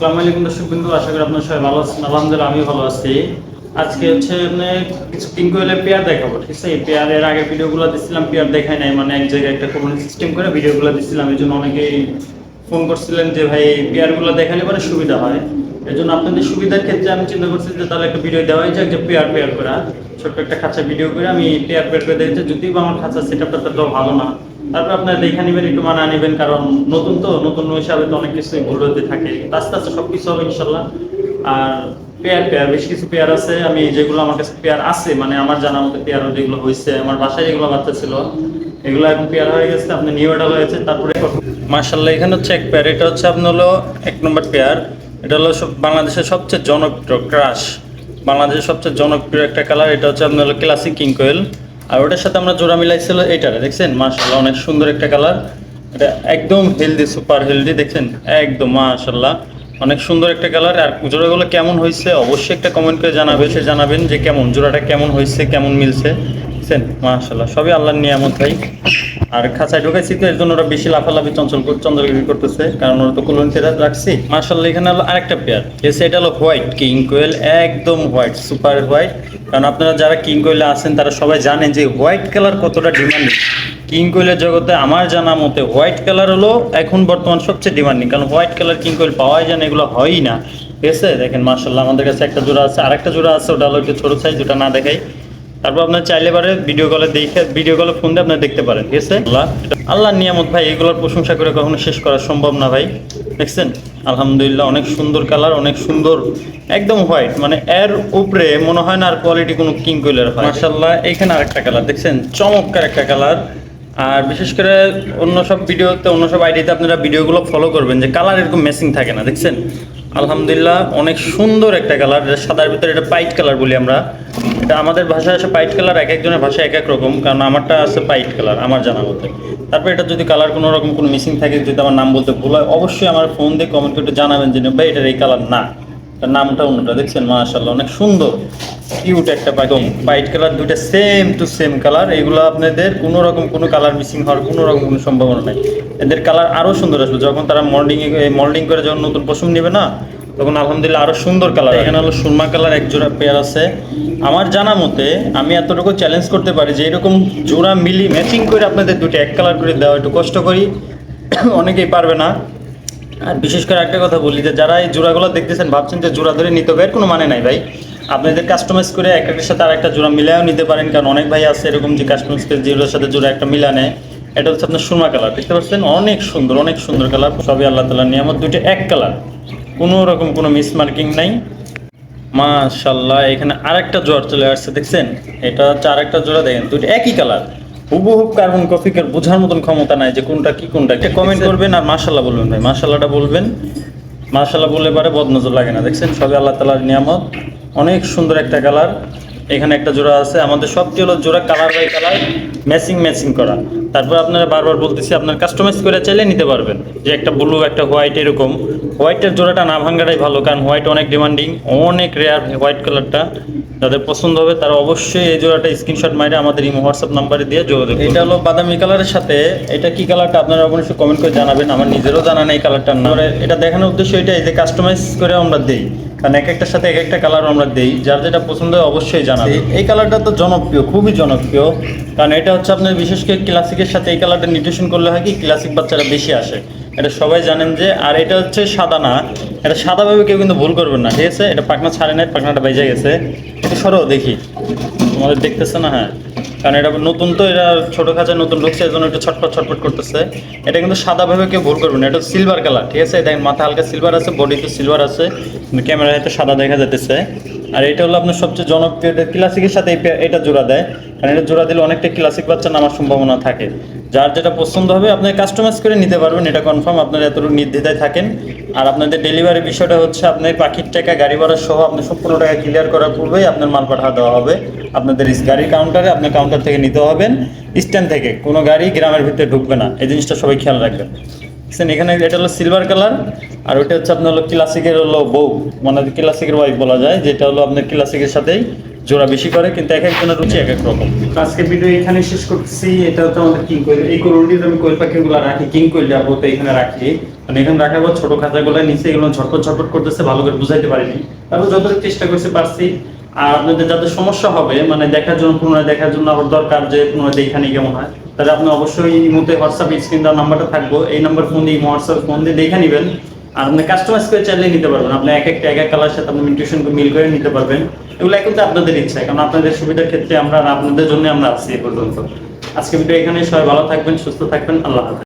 আসসালামু আলাইকুম দর্শক বিন্দু, আশা করি আপনার সবাই ভালো আছেন। আলহামদুলিল্লাহ আমি ভালো আছি। আজকে হচ্ছে মানে কিছু পিঙ্কোয়েলের পেয়ার দেখাবো, ঠিক আছে? এই পেয়ারের আগে ভিডিওগুলো দিচ্ছিলাম পেয়ার দেখাই নাই মানে এক জায়গায় একটা কোন সিস্টেম করে ভিডিওগুলো দিচ্ছিলাম এই জন্য অনেকেই ফোন করছিলেন যে, ভাই, এই পেয়ারগুলো দেখালে পরে সুবিধা হয়। এই জন্য আপনাদের সুবিধার ক্ষেত্রে আমি চিন্তা করছি যে, তাহলে একটা ভিডিও দেওয়া হয় যাক যে, পেয়ার পেয়ার করা। ছোট্ট একটা খাঁচা ভিডিও করে আমি পেয়ার পেয়ার করে দেখছি যদি বা আমার খাঁচা সেট আপটা ভালো না। তারপর আপনারা দেখে নেবেন, একটু মানা নেবেন, কারণ নতুন তো, নতুন হিসাবে তো অনেক কিছুই ভুল হতে থাকে। আস্তে আস্তে সব কিছু হবে ইনশাল্লাহ। আর পেয়ার পেয়ার বেশ কিছু পেয়ার আছে। আমি যেগুলো আমার কাছে পেয়ার আছে মানে আমার জানা মতো পেয়ার যেগুলো হয়েছে, আমার বাসায় যেগুলো বাচ্চা ছিল, এগুলো এখন পেয়ার হয়ে গেছে, আপনি নিউ অর্ডার হয়েছে, তারপরে মার্শাল্লাহ এখানে হচ্ছে এক পেয়ার এটা হচ্ছে আপনার হলো এক নম্বর পেয়ার এটা হলো সব বাংলাদেশের সবচেয়ে জনপ্রিয় ক্রাশ বাংলাদেশের সবচেয়ে জনপ্রিয় একটা কালার এটা হচ্ছে আপনার হলো ক্লাসিক কিং কোয়েল আর ওটার সাথে আমরা জোড়া মিলাইছিল এটা দেখছেন? মাশাল্লাহ অনেক সুন্দর একটা কালার। এটা একদম হেলদি সুপার হেলদি দেখছেন? একদম মাশাল্লাহ অনেক সুন্দর একটা কালার। আর জোড়াগুলো কেমন হয়েছে অবশ্যই একটা কমেন্ট করে জানাবে। সে জানাবেন যে কেমন, জোড়াটা কেমন হয়েছে কেমন মিলছে। দেখছেন? মাশাল্লাহ সবই আল্লাহর নিয়ামত ভাই। আর খাঁচায় ঢুকাইছি তো, এর জন্য ওরা বেশি লাফালাফি, চঞ্চল চন্দ্রগিরি করতেছে, কারণ ওরা তো কলোনিতে রাখছি। মার্শাল্লাহ এখানে হলো আরেকটা পেয়ার এসে এটা হলো হোয়াইট কিং কোয়েল একদম হোয়াইট সুপার হোয়াইট কারণ আপনারা যারা কিং কোয়েলে আছেন, তারা সবাই জানেন যে হোয়াইট কালার কতটা ডিমান্ডিং কিং কোয়েলের জগতে আমার জানা মতে হোয়াইট কালার হলো এখন বর্তমান সবচেয়ে ডিমান্ডিং কারণ হোয়াইট কালার কিং কোয়েল পাওয়াই যায় না, এগুলো হয়ই না। ঠিক আছে? দেখেন মার্শাল্লাহ আমাদের কাছে একটা জোড়া আছে, আরেকটা জোড়া আছে, ওটা হলো একটু ছোটো সাইজ ওটা না দেখাই। তারপর আপনার চাইলে পারে ভিডিও কলে দেখে ভিডিও কলে ফোন দিয়ে আপনার দেখতে পারেন ঠিক আছে? আল্লাহ আল্লাহর নিয়ামত ভাই এগুলোর প্রশংসা করে কখনো শেষ করা সম্ভব না ভাই দেখছেন? আলহামদুলিল্লাহ অনেক সুন্দর কালার অনেক সুন্দর একদম হোয়াইট মানে এর উপরে মনে হয় না আর কোয়ালিটি কোনো কিং কোয়েলের হয়। মাশাল্লাহ এখানে আরেকটা কালার দেখছেন? চমৎকার একটা কালার আর বিশেষ করে অন্য সব ভিডিওতে অন্য সব আইডিতে আপনারা ভিডিওগুলো ফলো করবেন যে কালার এরকম মেসিং থাকে না দেখছেন? আলহামদুলিল্লাহ, অনেক সুন্দর একটা কালার যেটা সাদার ভিতরে এটা পাইট কালার বলি আমরা। এটা আমাদের ভাষায় আছে পাইট কালার, এক একজনের ভাষায় এক এক রকম, কারণ আমারটা আছে পাইট কালার, আমার জানা মতে। তারপর এটা যদি কালার কোনো রকম কোনো মিসিং থাকে, যদি আমার নাম বলতে ভুল হয়, অবশ্যই আমার ফোন দিয়ে কমেন্ট করে জানাবেন যে, ভাই, এটার এই কালার না। তার নামটা অন্যটা দেখছেন? মাশাল্লাহ অনেক সুন্দর। কিউট একটা পাখি হোয়াইট কালার দুইটা সেম টু সেম কালার এগুলো আপনাদের কোনো রকম কোনো কালার মিসিং হওয়ার কোনো রকম কোনো সম্ভাবনা নাই। এদের কালার আরও সুন্দর আসবে। যখন তারা মল্ডিং মল্ডিং করে যখন নতুন পশম নেবে না, তখন আলহামদুলিল্লাহ আরও সুন্দর কালার এখানে হলো সুরমা কালার এক জোড়া পেয়ার আছে। আমার জানা মতে, আমি এতটুকু চ্যালেঞ্জ করতে পারি যে, এরকম জোড়া মিলি ম্যাচিং করে আপনাদের দুটো এক কালার করে দেওয়া একটু কষ্ট করি। অনেকেই পারবে না। আর বিশেষ করে একটা কথা বলি যে যারা এই জোড়াগুলো দেখতেছেন, ভাবছেন যে জোড়া ধরে নিতে হবে, এর কোনো মানে নাই ভাই। আপনাদের কাস্টমাইজ করে এক একটার সাথে আর একটা জোড়া মিলায়ও নিতে পারেন, কারণ অনেক ভাই আছে এরকম যে কাস্টমাইজ করে জোড়ার সাথে জোড়া একটা মিলা নেয়। এটা হচ্ছে আপনার সুরমা কালার দেখতে পাচ্ছেন? অনেক সুন্দর অনেক সুন্দর কালার সবই আল্লাহ তালার নিয়ামত। দুইটা এক কালার কোনো রকম কোনো মিস মার্কিং নাই। মাশাল্লাহ এখানে আরেকটা জোড়া চলে আসছে, দেখছেন? এটা হচ্ছে আরেকটা জোড়া, দেখেন দুটো একই কালার হুবহুব কার্বন কফিকের বোঝার মতন ক্ষমতা নাই যে কোনটা কি কোনটা একটা কমেন্ট করবেন আর মাশাল্লাহ বলবেন ভাই। মাশাল্লাহটা বলবেন। মাশাল্লাহ বললে পারে বদনজর লাগে না। দেখছেন? সবে আল্লাহ তালার নিয়ামত। অনেক সুন্দর একটা কালার। এখানে একটা জোড়া আছে। আমাদের সবটি হলো জোড়া colour by colour matching matching করা। তারপর আপনারা বারবার বলতেছি আপনার কাস্টমাইজ করে চাইলে নিতে পারবেন। যে একটা ব্লু একটা হোয়াইট এরকম। হোয়াইটের জোড়াটা না ভাঙ্গাটাই ভালো কারণ হোয়াইট অনেক ডিমান্ডিং অনেক রেয়ার হোয়াইট কালারটা যাদের পছন্দ হবে তারা অবশ্যই এই জোড়াটা স্ক্রিনশট মারে আমাদের ইমো হোয়াটসঅ্যাপ নাম্বারে দিয়ে যোগাযোগ এটা হলো বাদামি কালারের সাথে এটা কি কালারটা আপনারা অবশ্যই কমেন্ট করে জানাবেন। আমার নিজেরও জানা নেই কালারটার নাম। এটা দেখানোর উদ্দেশ্য এটাই যে কাস্টমাইজ করে আমরা দেই। কারণ এক একটার সাথে এক একটা কালার আমরা দেই যার যেটা পছন্দ হয় অবশ্যই জানাবে। এই কালারটা তো জনপ্রিয় খুবই জনপ্রিয়। কারণ এটা হচ্ছে আপনার বিশেষ করে ক্লাসিকের সাথে এই কালারটা নিউট্রিশন করলে হয় কি ক্লাসিক বাচ্চারা বেশি আসে। এটা সবাই জানেন যে আর এটা হচ্ছে সাদা না এটা সাদাভাবে কেউ কিন্তু ভুল করবেন না ঠিক আছে? এটা পাকনা ছাড়ে নাই পাকনাটা বেজে গেছে। একটু সরো দেখি। তোমাদের দেখতেছে না? হ্যাঁ। কারণ এটা নতুন তো, এটা ছোটো খাঁচা নতুন ঢুকছে এই জন্য একটু ছটপট ছটপট করতেছে। এটা কিন্তু সাদাভাবে কেউ ভুল করবে না, এটা সিলভার কালার ঠিক আছে? দেখেন মাথা হালকা সিলভার আছে বডিতে সিলভার আছে, কিন্তু ক্যামেরায় হয়তো সাদা দেখা যেতেছে আর এটা হলো আপনার সবচেয়ে জনপ্রিয় ক্লাসিকের সাথে এটা জোড়া দেয়। কারণ এটা জোড়া দিলে অনেকটা ক্লাসিক বাচ্চা নামার সম্ভাবনা থাকে। যার যেটা পছন্দ হবে আপনার কাস্টমাইজ করে নিতে পারবেন, এটা কনফার্ম আপনার এতটুকু নির্দ্বিধায় থাকেন। আর আপনাদের ডেলিভারি বিষয়টা হচ্ছে আপনার পাখির টাকা, গাড়ি ভাড়া সহ আপনার সম্পূর্ণ টাকা ক্লিয়ার করার পূর্বেই আপনার মাল পাঠা দেওয়া হবে। আপনাদের গাড়ির কাউন্টারে আপনার কাউন্টার থেকে নিতে হবেন। স্ট্যান্ড থেকে, কোনো গাড়ি গ্রামের ভিতরে ঢুকবে না। এই জিনিসটা সবাই খেয়াল রাখবেন। এখানে এটা হলো সিলভার কালার আর ওটা হচ্ছে আপনার হলো ক্লাসিকের হলো বউ মানে ক্লাসিকের ওয়াইফ বলা যায়, যেটা হলো আপনার ক্লাসিকের সাথেই জোড়া বেশি করে, কিন্তু এক একজনের রুচি এক এক রকম। আজকে ভিডিও এখানে শেষ করতেছি। এটা হচ্ছে আমাদের কিং কোয়েল এই কোরুলটিতে আমি কোয়েল পাখিগুলো রাখি কিং কোয়েল আপাতত এখানে রাখি। মানে এখানে রাখার পর ছোট খাঁচাগুলো নিচে এগুলো ঝটপট ঝটপট করতেছে, ভালো করে বুঝাইতে পারিনি। তারপর যতটুকু চেষ্টা করতে পারছি। আর আপনাদের যাদের সমস্যা হবে মানে দেখার জন্য, পুনরায় দেখার জন্য আবার দরকার যে পুনরায় দেখানি কেমন হয়। তাহলে আপনি অবশ্যই এই মুহূর্তে হোয়াটসঅ্যাপ স্ক্রিন দেওয়ার নাম্বারটা থাকব। এই নাম্বার ফোন দিয়ে হোয়াটসঅ্যাপ ফোন দিয়ে দেখে নেবেন। আর আপনি কাস্টমাইজ করে চাইলে নিতে পারবেন। আপনি এক একটা, এক এক কালার সাথে আপনি মিউটেশন মিল করে নিতে পারবেন। এগুলো কিন্তু আপনাদের ইচ্ছা, কারণ আপনাদের সুবিধার ক্ষেত্রে আমরা আপনাদের জন্য আমরা আছি এ পর্যন্ত। আজকে ভিডিও এখানে সবাই ভালো থাকবেন, সুস্থ থাকবেন, আল্লাহ হাফেজ।